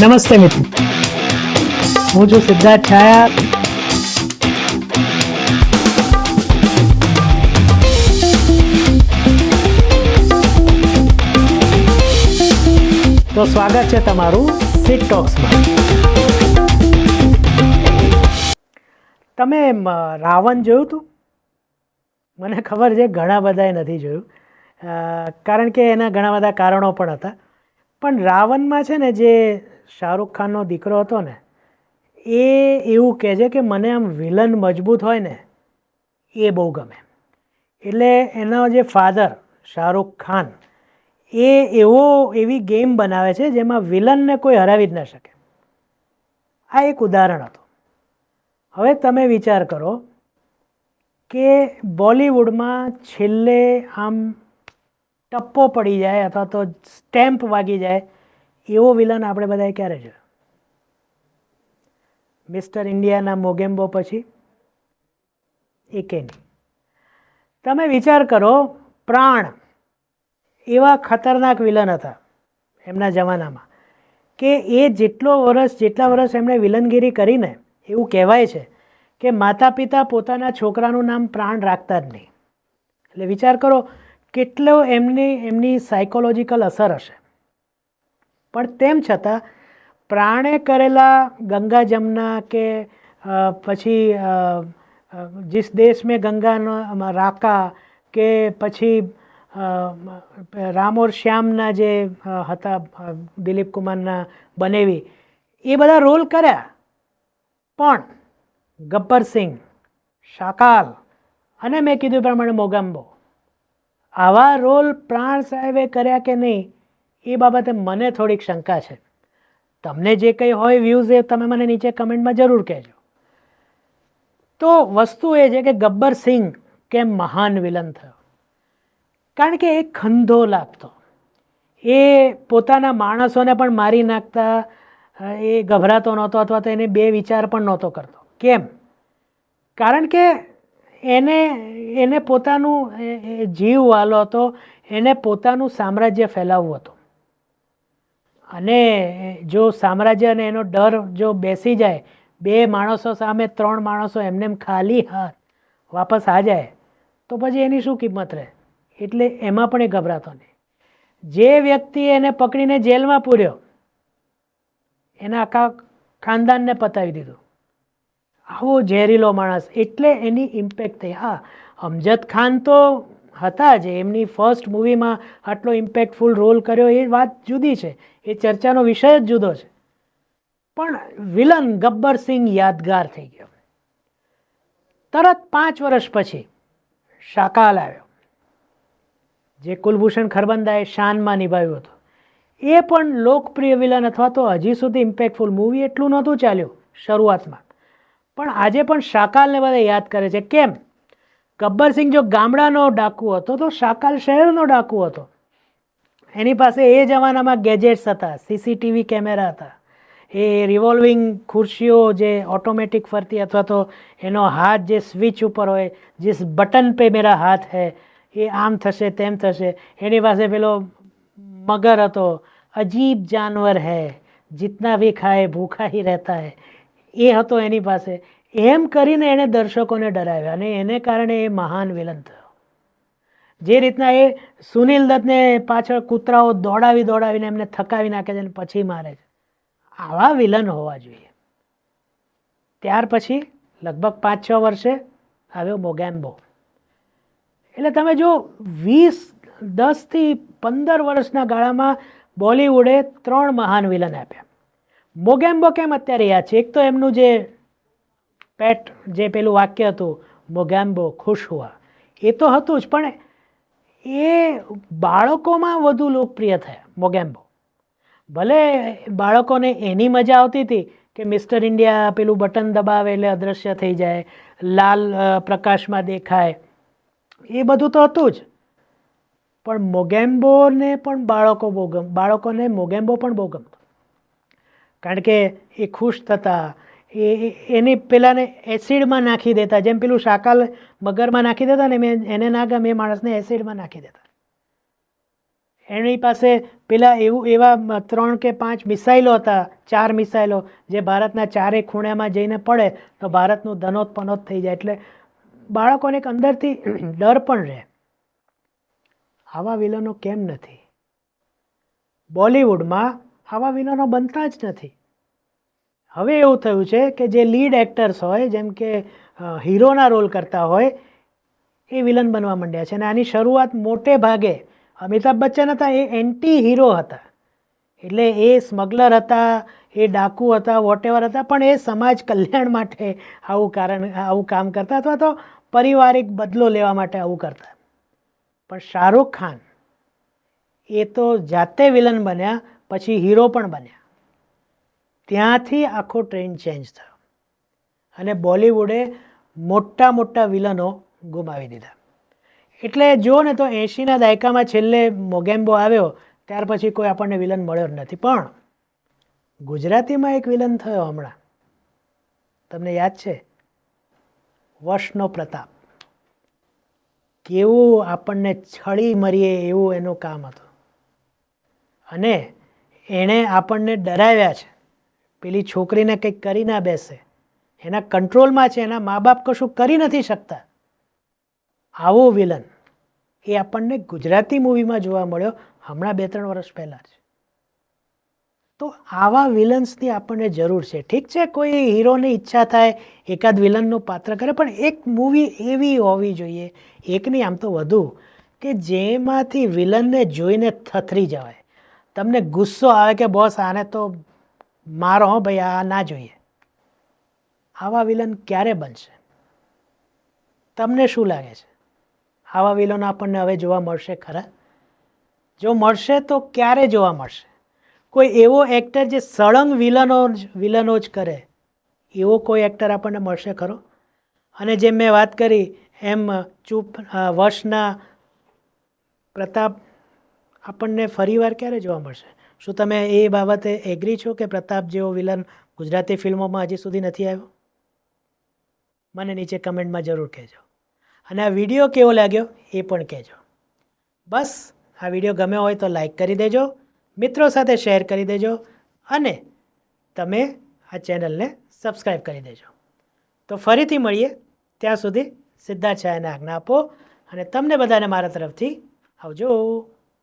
નમસ્તે મિત્રો. હું છું સિદ્ધાર્થ છાયા. તો સ્વાગત છે તમારું સિટ ટોક્સમાં તમે રાવણ જોયું હતું? મને ખબર છે, ઘણા બધાએ નથી જોયું. કારણ કે એના ઘણા બધા કારણો પણ હતા. પણ રાવણમાં છે ને જે શાહરૂખ ખાનનો દીકરો હતો ને, એ એવું કહે છે કે મને આમ વિલન મજબૂત હોય ને, એ બહુ ગમે. એટલે એનો જે ફાધર શાહરૂખ ખાન, એ એવો એવી ગેમ બનાવે છે જેમાં વિલનને કોઈ હરાવી જ ન શકે. આ એક ઉદાહરણ હતું. હવે તમે વિચાર કરો કે બોલિવૂડમાં છેલ્લે આમ ટપ્પો પડી જાય અથવા તો સ્ટેમ્પ વાગી જાય એવો વિલન આપણે બધાએ ક્યારે જોયો? મિસ્ટર ઇન્ડિયાના મોગેમ્બો પછી? એકે નહીં તમે વિચાર કરો, પ્રાણ એવા ખતરનાક વિલન હતા એમના જમાનામાં કે એ જેટલો વર્ષ જેટલા વર્ષ એમણે વિલનગીરી કરીને એવું કહેવાય છે કે માતા પિતા પોતાના છોકરાનું નામ પ્રાણ રાખતા જ નહીં. એટલે વિચાર કરો, કેટલો એમની એમની સાયકોલોજીકલ અસર હશે. પણ તેમ છતાં, પ્રાણે કરેલા ગંગા જમના કે પછી જીસ દેશ મેં ગંગાનો રાકા કે પછી રામોર શ્યામના જે હતા દિલીપ કુમારના બનેવી, એ બધા રોલ કર્યા. પણ ગબ્બરસિંહ શાકાલ અને મેં કીધું પ્રમાણે મોગામ્બો આવા રોલ પ્રાણ સાહેબે કર્યા કે નહીં એ બાબતે મને થોડીક શંકા છે. તમને જે કંઈ હોય વ્યૂઝ એ તમે મને નીચે કમેન્ટમાં જરૂર કહેજો. તો વસ્તુ એ છે કે ગબ્બર સિંહ કેમ મહાન વિલન થયો? કારણ કે એ ખંધો લાગતો. એ પોતાના માણસોને પણ મારી નાખતા, એ ગભરાતો નહોતો અથવા તો એને બે વિચાર પણ નહોતો કરતો. કેમ? કારણ કે એને એને પોતાનું જીવ વાલો હતો, એને પોતાનું સામ્રાજ્ય ફેલાવવું હતું. અને જો સામ્રાજ્ય અને એનો ડર જો બેસી જાય, બે માણસો સામે ત્રણ માણસો એમને એમ ખાલી હાથ વાપસ આ જાય, તો પછી એની શું કિંમત રહે? એટલે એમાં પણ એ ગભરાતો નહીં. જે વ્યક્તિ એને પકડીને જેલમાં પૂર્યો, એના આખા ખાનદાનને પતાવી દીધું. આવો ઝેરીલો માણસ. એટલે એની ઇમ્પેક્ટ થઈ. હા, અમજદ ખાન તો હતા જ. એમની ફર્સ્ટ મૂવીમાં આટલો ઇમ્પેક્ટફુલ રોલ કર્યો એ વાત જુદી છે. એ ચર્ચાનો વિષય જ જુદો છે. પણ વિલન ગબ્બર સિંહ યાદગાર થઈ ગયો. તરત પાંચ વર્ષ પછી શાકાલ આવ્યો. જે કુલભૂષણ ખરબંદાએ શાનમાં નિભાવ્યું હતું. એ પણ લોકપ્રિય વિલન અથવા તો હજી સુધી ઇમ્પેક્ટફુલ મૂવી એટલું નહોતું ચાલ્યું શરૂઆતમાં. પણ આજે પણ શાકાલને બધા યાદ કરે છે. કેમ? ગબ્બરસિંહ જો ગામડાનો ડાકુ હતો તો શાકાલ શહેરનો ડાકુ હતો. એની પાસે એ જમાનામાં ગેજેટ્સ હતા, સીસીટીવી કેમેરા હતા. એ રિવોલ્વિંગ ખુરશીઓ જે ઓટોમેટિક ફરતી અથવા તો એનો હાથ જે સ્વિચ ઉપર હોય જે બટન પે મેરા હાથ હે, એ આમ થશે, તેમ થશે. એની પાસે પેલો મગર હતો, અજીબ જાનવર હે, જીતના ભી ખાય, ભૂખા હી રહેતા હે. એ હતો એની પાસે. એમ કરીને એણે દર્શકોને ડરાવ્યા અને એને કારણે એ મહાન વિલન થયો. જે રીતના એ સુનિલ દત્તને પાછળ કૂતરાઓ દોડાવી દોડાવીને એમને થકાવી નાખે છે અને પછી મારે છે. આવા વિલન હોવા જોઈએ. ત્યાર પછી લગભગ પાંચ છ વર્ષે આવ્યો મોગેમ્બો એટલે તમે જો વીસ દસથી પંદર વર્ષના ગાળામાં બોલિવૂડે ત્રણ મહાન વિલન આપ્યા. મોગેમ્બો કેમ અત્યારે યાદ છે? એક તો એમનું જે પેટ જે પેલું વાક્ય હતું મોગેમ્બો ખુશ હુઆ. એ તો હતું જ, પણ એ બાળકોમાં વધુ લોકપ્રિય થયા મોગેમ્બો ભલે બાળકોને એની મજા આવતી હતી કે મિસ્ટર ઇન્ડિયા પેલું બટન દબાવે એટલે અદૃશ્ય થઈ જાય, લાલ પ્રકાશમાં દેખાય, એ બધું તો હતું જ. પણ મોગેમ્બોને પણ બાળકો બહુ ગમ, બાળકોને મોગેમ્બો પણ બહુ ગમતો. કારણ કે એ ખુશ થતા એ એની પેલાને એસિડમાં નાખી દેતા. જેમ પેલું શાકાલ મગરમાં નાખી દેતા ને મેં એને ના ગમે એ માણસને એસિડમાં નાખી દેતા. એની પાસે પેલા એવું, એવા ત્રણ કે પાંચ મિસાઇલો હતા, ચાર મિસાઇલો જે ભારતના ચારે ખૂણામાં જઈને પડે તો ભારતનું ધનોત્પનોત થઈ જાય. એટલે બાળકોને એક અંદરથી ડર પણ રહે. આવા વિલનો કેમ નથી? બોલિવૂડમાં આવા વિલનો બનતા જ નથી. હવે એવું થયું છે કે જે લીડ એક્ટર્સ હોય, જેમ કે હીરોના રોલ કરતા હોય, એ વિલન બનવા માંડ્યા છે. અને આની શરૂઆત મોટે ભાગે અમિતાભ બચ્ચન હતા, એ એન્ટી હીરો હતા. એટલે એ સ્મગલર હતા, એ ડાકુ હતા વોટેવર હતા, પણ એ સમાજ કલ્યાણ માટે આવું કારણ, આવું કામ કરતા અથવા તો પારિવારિક બદલો લેવા માટે આવું કરતા. પણ શાહરૂખ ખાન એ તો જાતે વિલન બન્યા, પછી હીરો પણ બન્યા. ત્યાંથી આખો ટ્રેન્ડ ચેન્જ થયો. અને બોલિવૂડે મોટા મોટા વિલનો ગુમાવી દીધા. એટલે જો ને તો એંશીના દાયકામાં છેલ્લે મોગેમ્બો આવ્યો, ત્યાર પછી કોઈ આપણને વિલન મળ્યો નથી. પણ ગુજરાતીમાં એક વિલન થયો હમણાં. તમને યાદ છે? વશનો પ્રતાપ. કેવું આપણને છળી મરીએ એવું એનું કામ હતું. અને એણે આપણને ડરાવ્યા છે. પેલી છોકરીને કંઈક કરી ના બેસે. એના કંટ્રોલમાં છે, એના મા બાપ કશું કરી નથી શકતા. આવો વિલન. એ આપણને ગુજરાતી મૂવીમાં જોવા મળ્યો, હમણાં બે ત્રણ વર્ષ પહેલાં જ. તો આવા વિલન્સની આપણને જરૂર છે. ઠીક છે, કોઈ હીરોની ઈચ્છા થાય, એકાદ વિલનનું પાત્ર કરે, પણ એક મૂવી એવી હોવી જોઈએ, એકની આમ તો વધુ, કે જેમાંથી વિલનને જોઈને થથરી જવાય. તમને ગુસ્સો આવે કે, બોસ, આને તો મારો હો ભાઈ, આ ના જોઈએ. આવા વિલન ક્યારે બનશે? તમને શું લાગે છે? આવા વિલન આપણને હવે જોવા મળશે ખરા? જો મળશે તો ક્યારે જોવા મળશે? કોઈ એવો એક્ટર જે સળંગ વિલનો વિલનો જ કરે, એવો કોઈ એક્ટર આપણને મળશે ખરો? અને જેમ મેં વાત કરી, એમ ચૂપ વર્ષના પ્રતાપ આપણને ફરીવાર ક્યારે જોવા મળશે? શું તમે એ બાબતે એગ્રી છો કે પ્રતાપ જેવો વિલન ગુજરાતી ફિલ્મોમાં હજી સુધી નથી આવ્યો? મને નીચે કમેન્ટમાં જરૂર કહેજો. અને આ વીડિયો કેવો લાગ્યો એ પણ કહેજો. બસ, આ વીડિયો ગમ્યો હોય તો લાઈક કરી દેજો, મિત્રો સાથે શેર કરી દેજો, અને તમે આ ચેનલને સબસ્ક્રાઈબ કરી દેજો. તો ફરીથી મળીએ, ત્યાં સુધી સિદ્ધાર્થ છાયાને આજ્ઞા આપો, અને તમને બધાને મારા તરફથી આવજો.